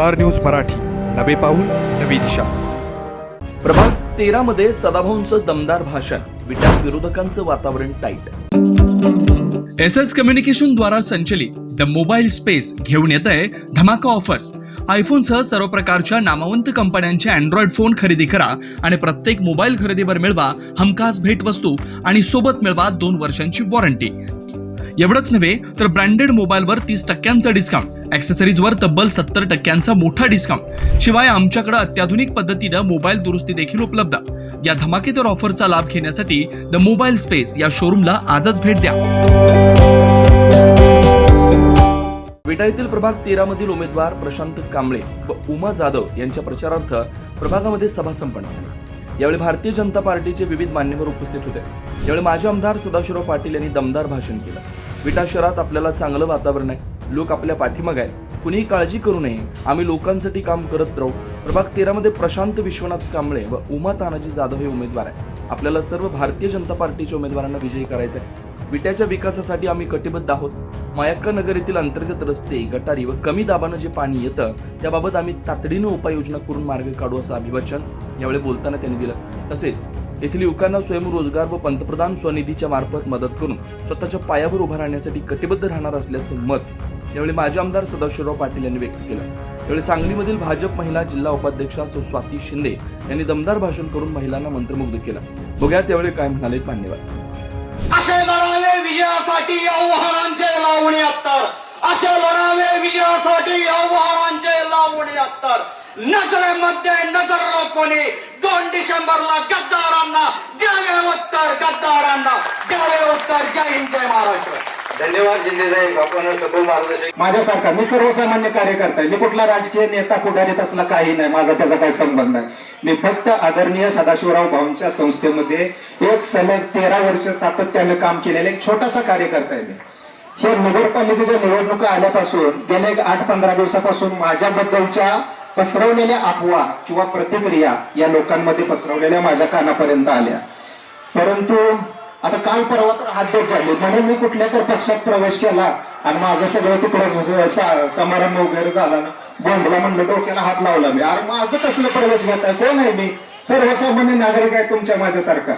Star news Marathi. नवे पाऊल नवी दिशा. प्रभाग तेरा मध्ये सदाभाऊंचं दमदार भाषण. विटा विरोधकांचं वातावरण टाईट. एस एस कम्युनिकेशन द्वारा संचलित द मोबाईल स्पेस घेऊन येत आहे धमाका ऑफर्स. आयफोनसह सर्व प्रकारच्या नामवंत कंपन्यांचे अँड्रॉइड फोन खरेदी करा आणि प्रत्येक मोबाईल खरेदीवर मिळवा हमखास भेटवस्तू आणि सोबत मिळवा दोन वर्षांची वॉरंटी एवढंच नव्हे तर ब्रँडेड मोबाईलवर तीस टक्क्यांचा डिस्काउंट ॲक्सेसरीजवर तब्बल सत्तर टक्क्यांचा मोठा डिस्काउंट शिवाय आमच्याकडे अत्याधुनिक पद्धतीनं मोबाईल दुरुस्ती देखील उपलब्ध. या धमाकेदार ऑफरचा लाभ घेण्यासाठी द मोबाईल स्पेस या शोरूमला आजच भेट द्या. विटाईतील प्रभाग तेरा मधील उमेदवार प्रशांत कांबळे व उमा जाधव यांच्या प्रचारार्थ प्रभागामध्ये सभा संपन्न झाली. यावेळी भारतीय जनता पार्टीचे विविध मान्यवर उपस्थित होते. यावेळी माजी आमदार सदाशिवराव पाटील यांनी दमदार भाषण केलं. विटा शहरात आपल्याला चांगलं वातावरण आहे. लोक आपल्या पाठीमाग आहेत. कुणीही काळजी करू नये. आम्ही लोकांसाठी काम करत राहू. प्रभाग तेरामध्ये प्रशांत विश्वनाथ कांबळे व उमा तानाजी जाधव हे उमेदवार आहे आपल्याला सर्व भारतीय जनता पार्टीच्या उमेदवारांना विजयी करायचं आहे विट्याच्या विकासासाठी आम्ही कटिबद्ध आहोत. मायक्का नगर येथील अंतर्गत रस्ते गटारी व कमी दाबानं जे पाणी येतं त्याबाबत आम्ही तातडीनं उपाययोजना करून मार्ग काढू असं अभिवाचन यावेळी बोलताना त्यांनी दिलं. तसेच येथील युवकांना स्वयंरोजगार व पंतप्रधान स्वनिधीच्या मार्फत मदत करून स्वतःच्या पायावर उभा राहण्यासाठी कटिबद्ध राहणार असल्याचं मत यावेळी माजी आमदार सदाशिवराव पाटील यांनी व्यक्त केलं. यावेळी सांगलीमधील भाजप महिला जिल्हा उपाध्यक्षा स्वाती शिंदे यांनी दमदार भाषण करून महिलांना मंत्रमुग्ध केलं. बघ्या त्यावेळी काय म्हणाले मान्यवर. असे लढावे विजयासाठी आव्हानांचे लावणी अत्तर. असे लढावे विजयासाठी आव्हानांचे लावणी अत्तर. नजरेमध्ये नजर कोणी दोन डिसेंबरला गद्दारांना द्यावे उत्तर गद्दारांना द्यावे उत्तर. जय हिंद जय महाराष्ट्र. धन्यवाद शिंदे साहेब आपण सखोल मार्गदर्शन माझ्यासारखा मी सर्वसामान्य कार्यकर्ता आहे. मी कुठला राजकीय नेता पुढारी तसला काही नाही. माझा त्याचा काही संबंध नाही. मी फक्त आदरणीय सदाशिवराव भाऊंच्या संस्थेमध्ये एक सलग तेरा वर्ष सातत्याने काम केलेले एक छोटासा कार्यकर्ता आहे मी. हे नगरपालिकेच्या निवडणुका आल्यापासून गेल्या एक आठ पंधरा दिवसापासून माझ्याबद्दलच्या पसरवलेल्या अफवा किंवा प्रतिक्रिया या लोकांमध्ये पसरवलेल्या माझ्या कानापर्यंत आल्या. परंतु आता काल परवा तर हातच झाले म्हणून मी कुठल्या तर पक्षात प्रवेश केला आणि माझं सगळं तिकडं समारंभ वगैरे झाला ना बोंडला म्हणलं डोक्याला हात लावला मी. अरे माझं कसलं प्रवेश घेताय? कोण आहे मी? सर्वसामान्य नागरिक आहे तुमच्या माझ्यासारखा.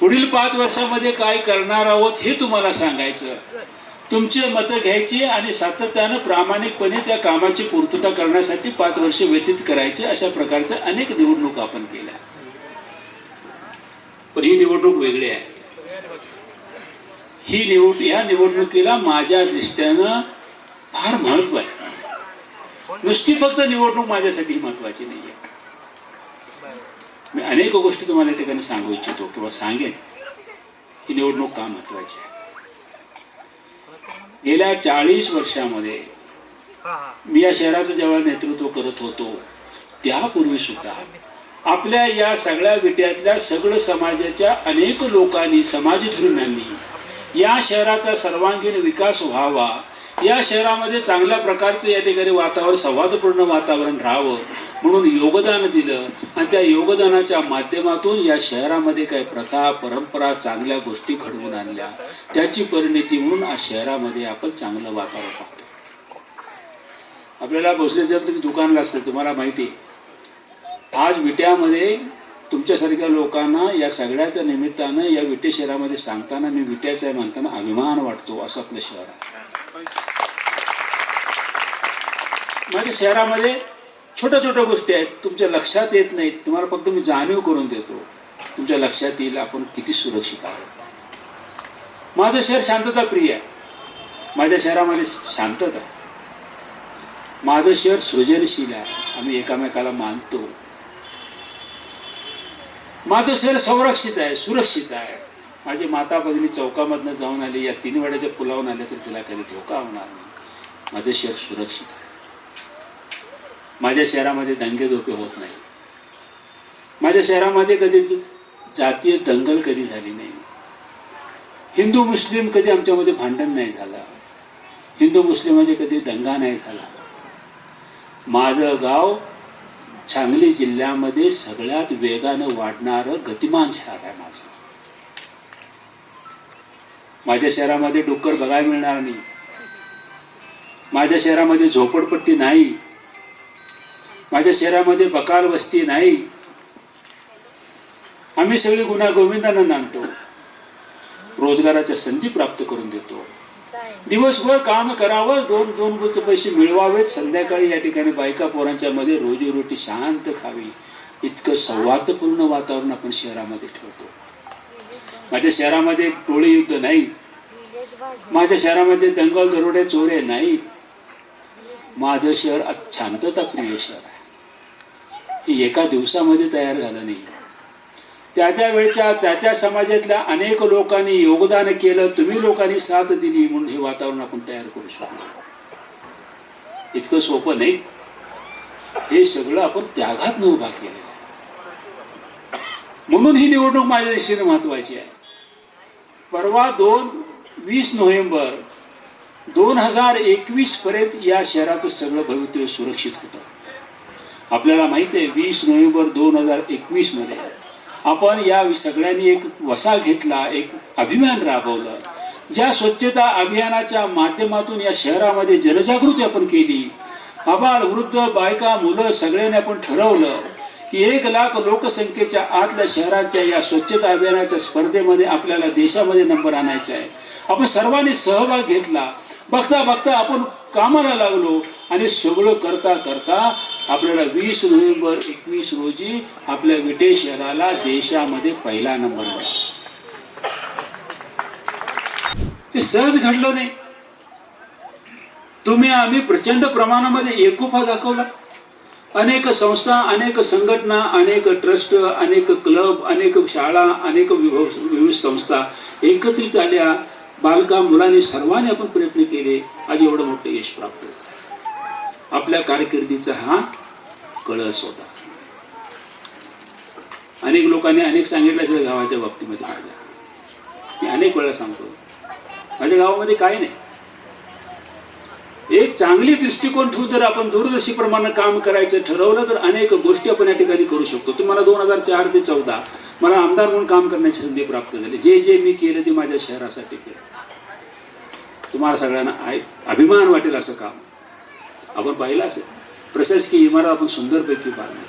पुढील पाच वर्षामध्ये काय करणार आहोत हे तुम्हाला सांगायचं. तुमचे मतं घ्यायची आणि सातत्यानं प्रामाणिकपणे त्या कामाची पूर्तता करण्यासाठी पाच वर्ष व्यतीत करायचे अशा प्रकारच्या अनेक निवडणूक आपण केल्या. पण ही निवडणूक वेगळी आहे. ही निवड या निवडणुकीला माझ्या दृष्ट्यानं फार महत्त्व आहे. नुसती फक्त निवडणूक माझ्यासाठी महत्वाची नाही आहे मी अनेक गोष्टी तुम्हाला या ठिकाणी सांगू इच्छितो किंवा सांगेन. ही निवडणूक का महत्वाची आहे? गेल्या चाळीस वर्षामध्ये मी या शहराचं जेव्हा नेतृत्व करत होतो त्यापूर्वी सुद्धा आपल्या या सगळ्या विट्यातल्या सगळं समाजाच्या अनेक लोकांनी समाजधुरीणांनी या शहराचा सर्वांगीण विकास व्हावा या शहरामध्ये चांगल्या प्रकारचं या ठिकाणी वातावरण संवादपूर्ण वातावरण राहावं म्हणून योगदान दिलं. आणि त्या योगदानाच्या माध्यमातून या शहरामध्ये काही प्रथा परंपरा चांगल्या गोष्टी घडवून आणल्या. त्याची परिणिती म्हणून आज शहरामध्ये आपण चांगलं वातावरण पाहतो. आपल्याला भोसलेचं तुम्ही दुकानला असेल तुम्हाला माहिती आहे. आज विट्यामध्ये तुमच्यासारख्या लोकांना या सगळ्याच्या निमित्तानं या विटे शहरामध्ये सांगताना मी विट्याचं आहे म्हणताना अभिमान वाटतो असं आपलं शहर आहे. माझ्या शहरामध्ये छोट्या छोट्या गोष्टी आहेत. तुमच्या लक्षात येत नाहीत. तुम्हाला फक्त मी जाणीव करून देतो. तुमच्या लक्षात येईल आपण किती सुरक्षित आहोत. माझं शहर शांतता प्रिय आहे. माझ्या शहरामध्ये शांतता आहे. माझं शहर सृजनशील आहे. आम्ही एकामेकाला मानतो. माझं शहर संरक्षित आहे सुरक्षित आहे. माझी माता भगिनी चौकामधनं जाऊन आली या तीन वेळाच्या पुलावून आल्या तर तिला कधी धोका होणार नाही. माझं शहर सुरक्षित आहे. माझ्या शहरामध्ये दंगे धोके होत नाही. माझ्या शहरामध्ये कधी जातीय दंगल कधी झाली नाही. हिंदू मुस्लिम कधी आमच्यामध्ये भांडण नाही झालं. हिंदू मुस्लिममध्ये कधी दंगा नाही झाला. माझं गाव सांगली जिल्ह्यामध्ये सगळ्यात वेगानं वाढणारं गतिमान शहर आहे माझं. माझ्या शहरामध्ये डुक्कर बघायला मिळणार नाही. माझ्या शहरामध्ये झोपडपट्टी नाही. माझ्या शहरामध्ये बकार वस्ती नाही. आम्ही सगळी गुन्हा गोविंदांना नांदतो रोजगाराच्या संधी प्राप्त करून देतो. दिवसभर काम करावं दोन दोन गोष्ट पैसे मिळवावेत. संध्याकाळी या ठिकाणी बायका पोरांच्या मध्ये रोजीरोटी शांत खावी. इतकं संवादपूर्ण वातावरण आपण शहरामध्ये ठेवतो. माझ्या शहरामध्ये टोळी युद्ध नाही. माझ्या शहरामध्ये दंगल दरोडे चोरे नाही. माझं शहर अत- शांतताप्रिय शहर एका दिवसामध्ये तयार झालं नाही. त्या त्या वेळच्या त्या त्या समाजातल्या अनेक लोकांनी योगदान केलं तुम्ही लोकांनी साथ दिली म्हणून हे वातावरण आपण तयार करू शकतो इतकं सोपं नाही. हे सगळं आपण त्यागात उभा केलेलं आहे. म्हणून ही निवडणूक माझ्या दृष्टीने महत्वाची आहे. परवा दोन वीस नोव्हेंबर दोन हजार एकवीस पर्यंत या शहराचं सगळं भवितव्य सुरक्षित होतं. आपल्याला माहिती आहे वीस नोव्हेंबर दोन हजार एकवीसमध्ये आपण या सगळ्यांनी एक वसा घेतला एक अभियान राबवलं. ज्या स्वच्छता अभियानाच्या माध्यमातून या शहरामध्ये जनजागृती आपण केली. आबाल वृद्ध बायका मुलं सगळ्यांनी आपण ठरवलं की एक लाख लोकसंख्येच्या आतल्या शहराच्या या स्वच्छता अभियानाच्या स्पर्धेमध्ये आपल्याला देशामध्ये नंबर आणायचा आहे. आपण सर्वांनी सहभाग घेतला. बघता बघता आपण कामाला लागलो. आणि सगळं करता करता आपल्याला वीस नोव्हेंबर एकवीस रोजी आपल्या विटे शहराला देशामध्ये पहिला नंबर मिळाला. ते सहज घडलं नाही. तुम्ही आम्ही प्रचंड प्रमाणामध्ये एकोपा दाखवला. अनेक संस्था अनेक संघटना अनेक ट्रस्ट अनेक क्लब अनेक शाळा अनेक विभव विविध संस्था एकत्रित आल्या. बालका मुलांनी सर्वांनी आपण प्रयत्न केले. आज एवढं मोठं यश प्राप्त झालं. आपल्या कारकिर्दीचा हा कळस होता. अनेक लोकांनी अनेक सांगितलं असेल गावाच्या बाबतीमध्ये माझ्या मी अनेक वेळा सांगतो. माझ्या गावामध्ये काय नाही. एक चांगली दृष्टिकोन ठेवून जर आपण दूरदर्शीप्रमाणे काम करायचं ठरवलं तर अनेक गोष्टी आपण या ठिकाणी करू शकतो. तुम्हाला दोन हजार चार ते चौदा मला आमदार म्हणून काम करण्याची संधी प्राप्त झाली. जे जे मी केलं ते माझ्या शहरासाठी केलं. तुम्हाला सगळ्यांना अभिमान वाटेल असं काम. आपण पाहिलं असेल. प्रशासकीय इमारत आपण सुंदरपैकी बांधली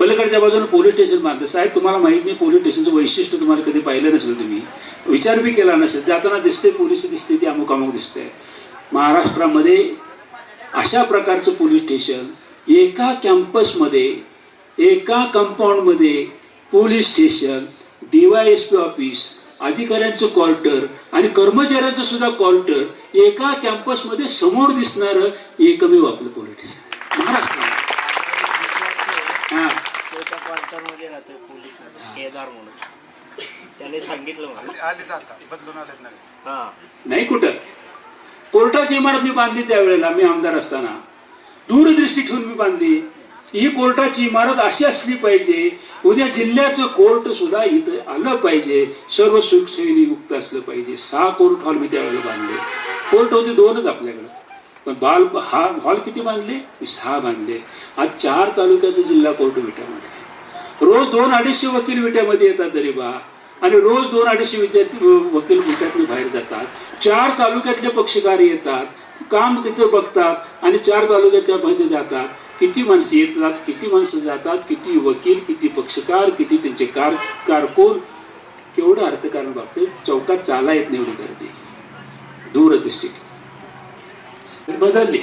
पलीकडच्या बाजूने पोलीस स्टेशन बांधलं. साहेब तुम्हाला माहीत नाही पोलीस स्टेशनचं वैशिष्ट्य तुम्हाला कधी पाहिलं नसेल तुम्ही. विचार बी केला नसेल. जाताना दिसते पोलीस दिसते ती अमुक अमुक दिसते महाराष्ट्रामध्ये अशा प्रकारचं पोलीस स्टेशन एका कॅम्पसमध्ये एका कंपाऊंडमध्ये police station D Y S P office अधिकाऱ्यांचं क्वार्टर आणि कर्मचाऱ्यांचं सुद्धा क्वार्टर एका कॅम्पसमध्ये समोर दिसणारं एकमेव आपलं पोलीस स्टेशन हा. नाही कुठं? कोर्टाची इमारत मी बांधली त्यावेळेला मी आमदार असताना. दूरदृष्टी ठेवून मी बांधली. ही कोर्टाची इमारत अशी असली पाहिजे उद्या जिल्ह्याचं कोर्ट सुद्धा इथं आलं पाहिजे सर्व सुखसोयीने मुक्त असलं पाहिजे. सहा कोर्ट हॉल मी त्यावेळेला बांधले. कोर्ट होते दोनच आपल्याकडं. पण बाल हा हॉल किती बांधले? मी सहा बांधले. आज चार तालुक्याचं जिल्हा कोर्ट विट्यामध्ये आहे. रोज दोन अडीचशे वकील विट्यामध्ये येतात दरिबा आणि रोज दोन अडीचशे विद्यार्थी वकील विट्यातून बाहेर जातात. चार तालुक्यातले पक्षकार येतात काम तिथं बघतात आणि चार तालुक्यात त्यामध्ये जातात. किती माणसं येतात किती माणसं जातात किती वकील किती पक्षकार किती त्यांचे कार कारकून केवढं अर्थकारण बाबतीत चौकात चाला येत नाही एवढी गर्दी. दूरदृष्टी बदलली.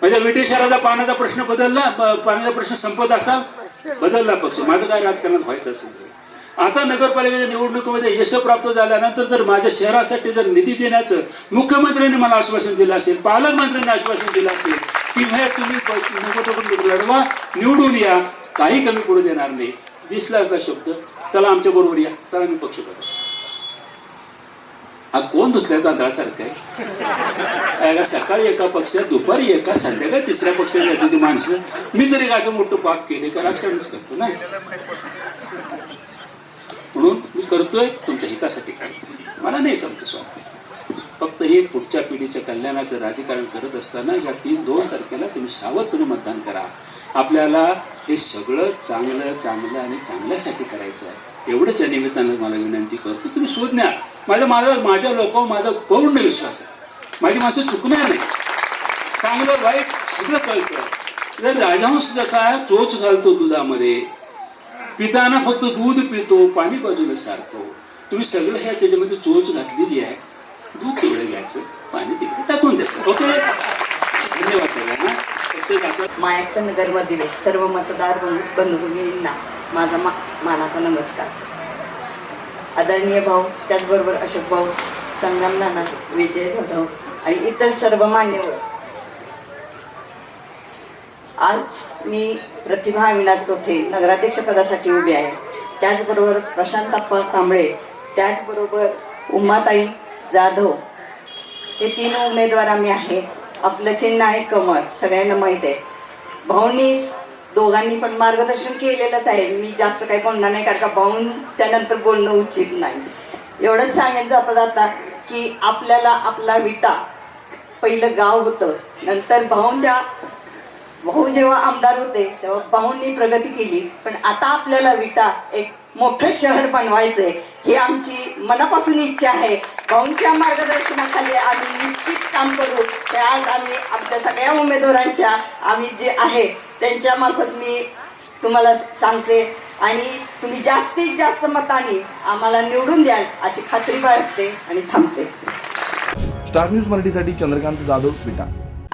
म्हणजे माझ्या विटी शहराचा पाण्याचा प्रश्न बदलला पाण्याचा प्रश्न संपत असा बदलला पक्ष. माझं काय राजकारणात व्हायचं असेल? आता नगरपालिकेच्या निवडणुकीमध्ये यश प्राप्त झाल्यानंतर जर माझ्या शहरासाठी जर निधी देण्याचं मुख्यमंत्र्यांनी मला आश्वासन दिलं असेल पालकमंत्र्यांनी आश्वासन दिलं असेल की हे तुम्ही लढवा निवडून या काही कमी पडू देणार नाही. दिसला असा शब्द चला आमच्या बरोबर या चला मी पक्ष करतो हा कोण दुसऱ्या तांदळासारखं आहे? का सकाळी एका पक्षात दुपारी एका संध्याकाळी तिसऱ्या पक्षात जाते ती माणसं. मी तरी असं मोठं पाप केले का राजकारणच करतो ना? करतोय तुमच्या हितासाठी. करतोय मला नाही समजत स्वामी फक्त हे पुढच्या पिढीच्या कल्याणाचं राजकारण करत असताना या तीन दोन तारखेला तुम्ही सावधपणे मतदान करा. आपल्याला हे सगळं चांगलं चांगलं आणि चांगल्यासाठी करायचं आहे. एवढंच या निमित्तानं मला विनंती करतो. तुम्ही शोध न्या. माझ्या माझा माझ्या लोकांवर माझा पूर्ण विश्वास आहे. माझी माणसं चुकणार नाही. चांगलं वाईट सगळं कळतं. जर राजहंस जसा तोच घालतो दुधामध्ये. पिताना फक्त दूध पितो पाणी बाजूला सारतो. तुम्ही सगळं ह्या त्याच्यामध्ये चोच घातलेली आहे. दूध तेवढं घ्यायचं पाणी तिकडे टाकून द्यायचं. ओके? धन्यवाद सगळ्यांना. मायाक्त नगरमधील सर्व मतदार बंधू बंधू भगिनींना माझा मा मानाचा नमस्कार. आदरणीय भाऊ त्याचबरोबर अशोक भाऊ संग्राम नाना विजय जाधव आणि इतर सर्व मान्यवर. आज मी प्रतिभा अविनाथ चौथे नगराध्यक्षपदासाठी उभी आहे. त्याचबरोबर प्रशांत अप्पा कांबळे त्याचबरोबर उमाताई जाधव हे तीन उमेदवार आम्ही आहे. आपलं चिन्ह आहे कमळ सगळ्यांना माहीत आहे. भाऊंनी दोघांनी पण मार्गदर्शन केलेलंच आहे. मी जास्त काही बोलणार नाही कारण का भाऊंच्या नंतर बोलणं उचित नाही. एवढंच सांगेन जाता जाता की आपल्याला आपला विटा पहिलं गाव होतं. नंतर भाऊंच्या भाऊ जेव्हा आमदार होते तेव्हा भाऊंनी प्रगती केली. पण आता आपल्याला विटा एक मोठं शहर बनवायचंय ही आमची मनापासून इच्छा आहे. भाऊंच्या मार्गदर्शनाखाली आम्ही निश्चित काम करू. ते आज आम्ही आमच्या सगळ्या उमेदवारांच्या आम्ही जे आहे त्यांच्या मार्फत मी तुम्हाला सांगते. आणि तुम्ही जास्तीत जास्त मताने आम्हाला निवडून द्याल अशी खात्री बाळगते आणि थांबते. स्टार न्यूज मराठीसाठी चंद्रकांत जाधव विटा.